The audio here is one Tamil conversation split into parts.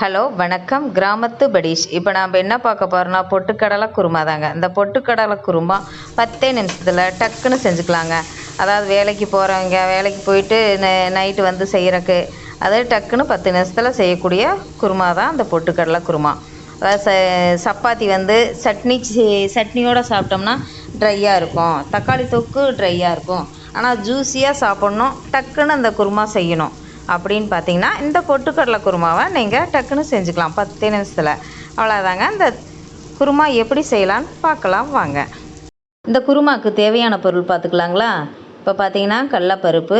ஹலோ வணக்கம். கிராமத்து படீஷ். இப்போ நாம் என்ன பார்க்க போகிறோம்னா பொட்டுக்கடலை குருமா தாங்க. இந்த பொட்டுக்கடலை குருமா பத்தே நிமிஷத்தில் டக்குன்னு செஞ்சுக்கலாங்க. அதாவது வேலைக்கு போகிறவங்க வேலைக்கு போயிட்டு நைட்டு வந்து செய்கிறக்கு அதாவது டக்குன்னு பத்து நிமிஷத்தில் செய்யக்கூடிய குருமா தான் அந்த பொட்டுக்கடலை குருமா. அதாவது ச சப்பாத்தி வந்து சட்னி சட்னியோடு சாப்பிட்டோம்னா ட்ரையாக இருக்கும். தக்காளி தொக்கு ட்ரையாக இருக்கும். ஆனால் ஜூஸியாக சாப்பிட்ணும் டக்குன்னு அந்த குருமா செய்யணும். அப்படின்னு பார்த்தீங்கன்னா இந்த பொட்டுக்கடலை குருமாவை நீங்கள் டக்குன்னு செஞ்சுக்கலாம். பத்து நிமிஷத்தில். அவ்வளோதாங்க இந்த குருமா எப்படி செய்யலான்னு பார்க்கலாம். வாங்க. இந்த குருமாவுக்கு தேவையான பொருள் பார்த்துக்கலாங்களா? இப்போ பார்த்தீங்கன்னா கடலப்பருப்பு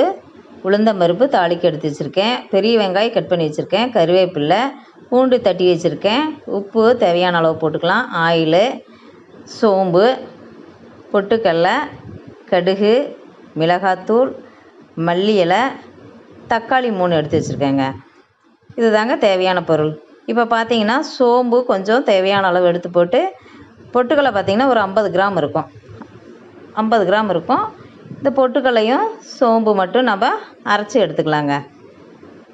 உளுந்தம்பருப்பு தாளிக்கு எடுத்து வச்சுருக்கேன். பெரிய வெங்காயம் கட் பண்ணி வச்சுருக்கேன். கருவேப்பில்லை பூண்டு தட்டி வச்சுருக்கேன். உப்பு தேவையான அளவு போட்டுக்கலாம். ஆயிலு சோம்பு பொட்டுக்கடலை கடுகு மிளகாத்தூள் மல்லி இலை தக்காளி மூணு எடுத்து வச்சுருக்கேங்க. இது தாங்க தேவையான பொருள். இப்போ பார்த்தீங்கன்னா சோம்பு கொஞ்சம் தேவையான அளவு எடுத்து போட்டு பொட்டுக்கடலை பார்த்தீங்கன்னா ஒரு ஐம்பது கிராம் இருக்கும். ஐம்பது கிராம் இருக்கும். இந்த பொட்டுக்கடலையும் சோம்பு மட்டும் நம்ம அரைச்சி எடுத்துக்கலாங்க.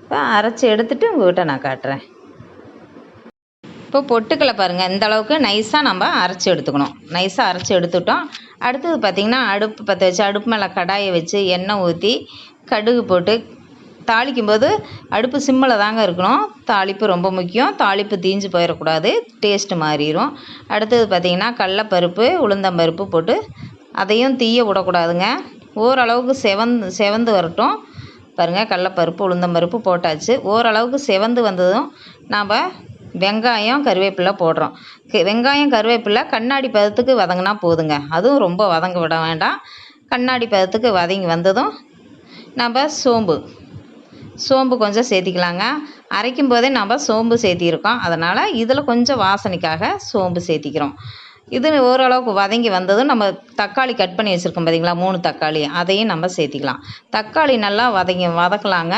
இப்போ அரைச்சி எடுத்துட்டு உங்கள்கிட்ட நான் காட்டுறேன். இப்போ பொட்டுக்கடலை பாருங்கள் இந்த அளவுக்கு நைஸாக நம்ம அரைச்சி எடுத்துக்கணும். நைஸாக அரைச்சி எடுத்துட்டோம். அடுத்தது பார்த்திங்கன்னா அடுப்பு பற்ற வச்சு அடுப்பு மேலே கடாயை வச்சு எண்ணெய் ஊற்றி கடுகு போட்டு தாளிக்கும் போது அடுப்பு சிம்மில் தாங்க இருக்கணும். தாளிப்பு ரொம்ப முக்கியம். தாளிப்பு தீஞ்சு போயிடக்கூடாது. டேஸ்ட்டு மாறிடும் அடுத்தது பார்த்திங்கன்னா கடலப்பருப்பு உளுந்தம்பருப்பு போட்டு அதையும் தீய விடக்கூடாதுங்க. ஓரளவுக்கு செவந்து செவந்து வரட்டும். பாருங்கள் கடலப்பருப்பு உளுந்தம்பருப்பு போட்டாச்சு. ஓரளவுக்கு செவந்து வந்ததும் நாம் வெங்காயம் கருவேப்பிலை போடுறோம். வெங்காயம் கருவேப்பிலை கண்ணாடி பதத்துக்கு வதங்கினா போதுங்க. அதுவும் ரொம்ப வதங்க விட வேண்டாம். கண்ணாடி பதத்துக்கு வதங்கி வந்ததும் நம்ம சோம்பு. சோம்பு கொஞ்சம் சேர்த்திக்கலாங்க. அரைக்கும் போதே நம்ம சோம்பு சேர்த்திருக்கோம். அதனால் இதில் கொஞ்சம் வாசனைக்காக சோம்பு சேர்த்திக்கிறோம். இது ஓரளவுக்கு வதங்கி வந்ததும் நம்ம தக்காளி கட் பண்ணி வச்சுருக்கோம் பார்த்தீங்களா மூணு தக்காளி. அதையும் நம்ம சேர்த்திக்கலாம். தக்காளி நல்லா வதங்கி வதக்கலாங்க.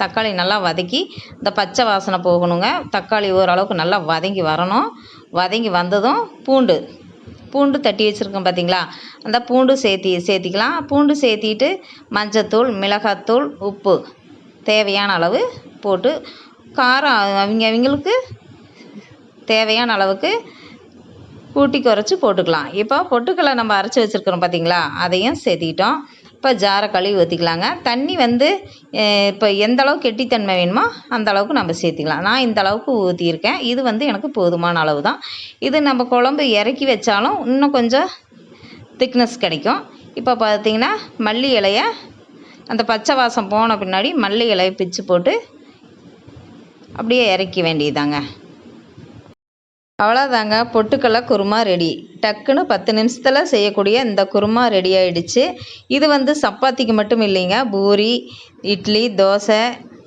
தக்காளி நல்லா வதக்கி இந்த பச்சை வாசனை போகணுங்க. தக்காளி ஓரளவுக்கு நல்லா வதங்கி வரணும். வதங்கி வந்ததும் பூண்டு. பூண்டு தட்டி வச்சுருக்கோம் பார்த்தீங்களா அந்த பூண்டு சேர்த்தி சேர்த்திக்கலாம். பூண்டு சேர்த்திட்டு மஞ்சத்தூள் மிளகாத்தூள் உப்பு. தேவையான அளவு போட்டு காரம் அவங்க அவங்களுக்கு தேவையான அளவுக்கு கூட்டி குறைச்சி போட்டுக்கலாம். இப்போ பொட்டுக்களை நம்ம அரைச்சி வச்சுருக்கிறோம் பார்த்தீங்களா? அதையும் சேர்த்திக்கிட்டோம். இப்போ ஜாரை கழுவி ஊற்றிக்கலாங்க தண்ணி வந்து இப்போ எந்த அளவுக்கு கெட்டித்தன்மை வேணுமோ அந்த அளவுக்கு நம்ம சேர்த்திக்கலாம். நான் இந்த அளவுக்கு ஊற்றியிருக்கேன் இது வந்து எனக்கு போதுமான அளவு தான். இது நம்ம குழம்பு இறக்கி வச்சாலும் இன்னும் கொஞ்சம் திக்னஸ் கிடைக்கும். இப்போ பார்த்தீங்கன்னா மல்லி இலையை அந்த பச்சை வாசம் போன பின்னாடி மல்லி இலையை பிச்சு போட்டு அப்படியே இறக்கி வேண்டியதாங்க அவ்வளோதாங்க பொட்டுக்கடலை குருமா ரெடி. டக்குன்னு பத்து நிமிஷத்தில் செய்யக்கூடிய இந்த குருமா ரெடி ஆயிடுச்சு. இது வந்து சப்பாத்திக்கு மட்டும் இல்லைங்க. பூரி இட்லி தோசை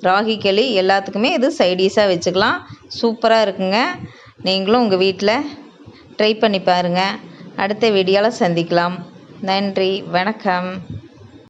ராகி களி எல்லாத்துக்குமே இது சைடிஷாக வச்சுக்கலாம். சூப்பராக இருக்குங்க. நீங்களும் உங்கள் வீட்டில் ட்ரை பண்ணி பாருங்கள் அடுத்த வீடியோவில் சந்திக்கலாம். நன்றி. வணக்கம்.